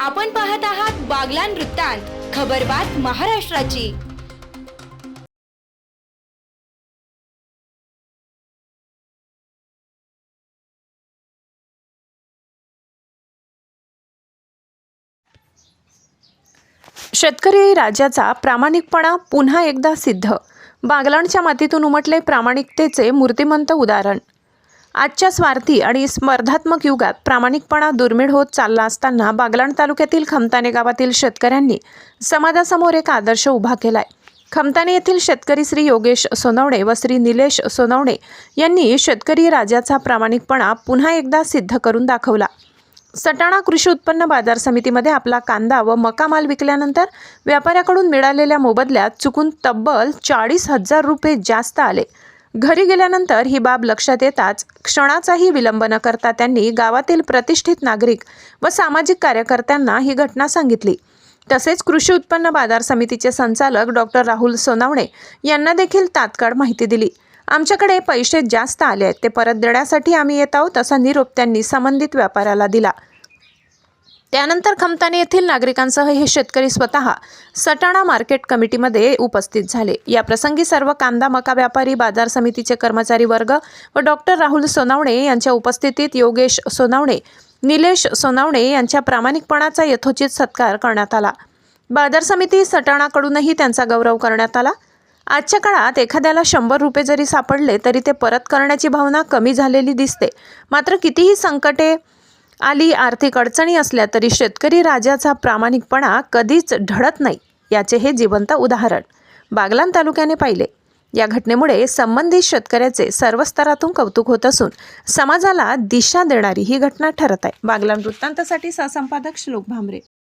आपण पाहत आहात बागलान वृत्तांत खबरबात महाराष्ट्राची. शेतकरी राजाचा प्रामाणिकपणा पुन्हा एकदा सिद्ध. बागलाणच्या मातीतून उमटले प्रामाणिकतेचे मूर्तिमंत उदाहरण. आजच्या स्वार्थी आणि स्पर्धात्मक युगात प्रामाणिकपणा दुर्मिळ होत चालला असताना बागलाण तालुक्यातील खमताने गावातील शेतकऱ्यांनी समाजासमोर एक आदर्श उभा केलाय. खमताने येथील शेतकरी श्री योगेश सोनवणे व श्री निलेश सोनवणे यांनी शेतकरी राजाचा प्रामाणिकपणा पुन्हा एकदा सिद्ध करून दाखवला. सटाणा कृषी उत्पन्न बाजार समितीमध्ये आपला कांदा व मका माल विकल्यानंतर व्यापाऱ्याकडून मिळालेल्या मोबदल्यात चुकून तब्बल चाळीस हजार रुपये जास्त आले. घरी गेल्यानंतर ही बाब लक्षात येताच क्षणाचाही विलंब न करता त्यांनी गावातील प्रतिष्ठित नागरिक व सामाजिक कार्यकर्त्यांना ही घटना सांगितली. तसेच कृषी उत्पन्न बाजार समितीचे संचालक डॉक्टर राहुल सोनावणे यांना देखील तात्काळ माहिती दिली. आमच्याकडे पैसे जास्त आले आहेत ते परत देण्यासाठी आम्ही येत आहोत असा निरोप त्यांनी संबंधित व्यापाऱ्याला दिला. त्यानंतर खमताने येथील नागरिकांसह हे शेतकरी स्वतः सटाणा मार्केट कमिटीमध्ये उपस्थित झाले. या प्रसंगी सर्व कांदा मका व्यापारी बाजार समितीचे कर्मचारी वर्ग व डॉक्टर राहुल सोनावणे यांच्या उपस्थितीत योगेश सोनावणे निलेश सोनावणे यांच्या प्रामाणिकपणाचा यथोचित सत्कार करण्यात आला. बाजार समिती सटाणाकडूनही त्यांचा गौरव करण्यात आला. आजच्या काळात एखाद्याला शंभर रुपये जरी सापडले तरी ते परत करण्याची भावना कमी झालेली दिसते. मात्र कितीही संकटे आली आर्थिक अडचणी असल्या तरी शेतकरी राजाचा प्रामाणिकपणा कधीच ढळत नाही याचे हे जिवंत उदाहरण. बागलान तालुक्याने पाहिले. या घटनेमुळे संबंधित शेतकऱ्याचे सर्व स्तरातून कौतुक होत असून समाजाला दिशा देणारी ही घटना ठरत आहे. बागलान वृत्तांतासाठी सहसंपादक श्लोक भामरे.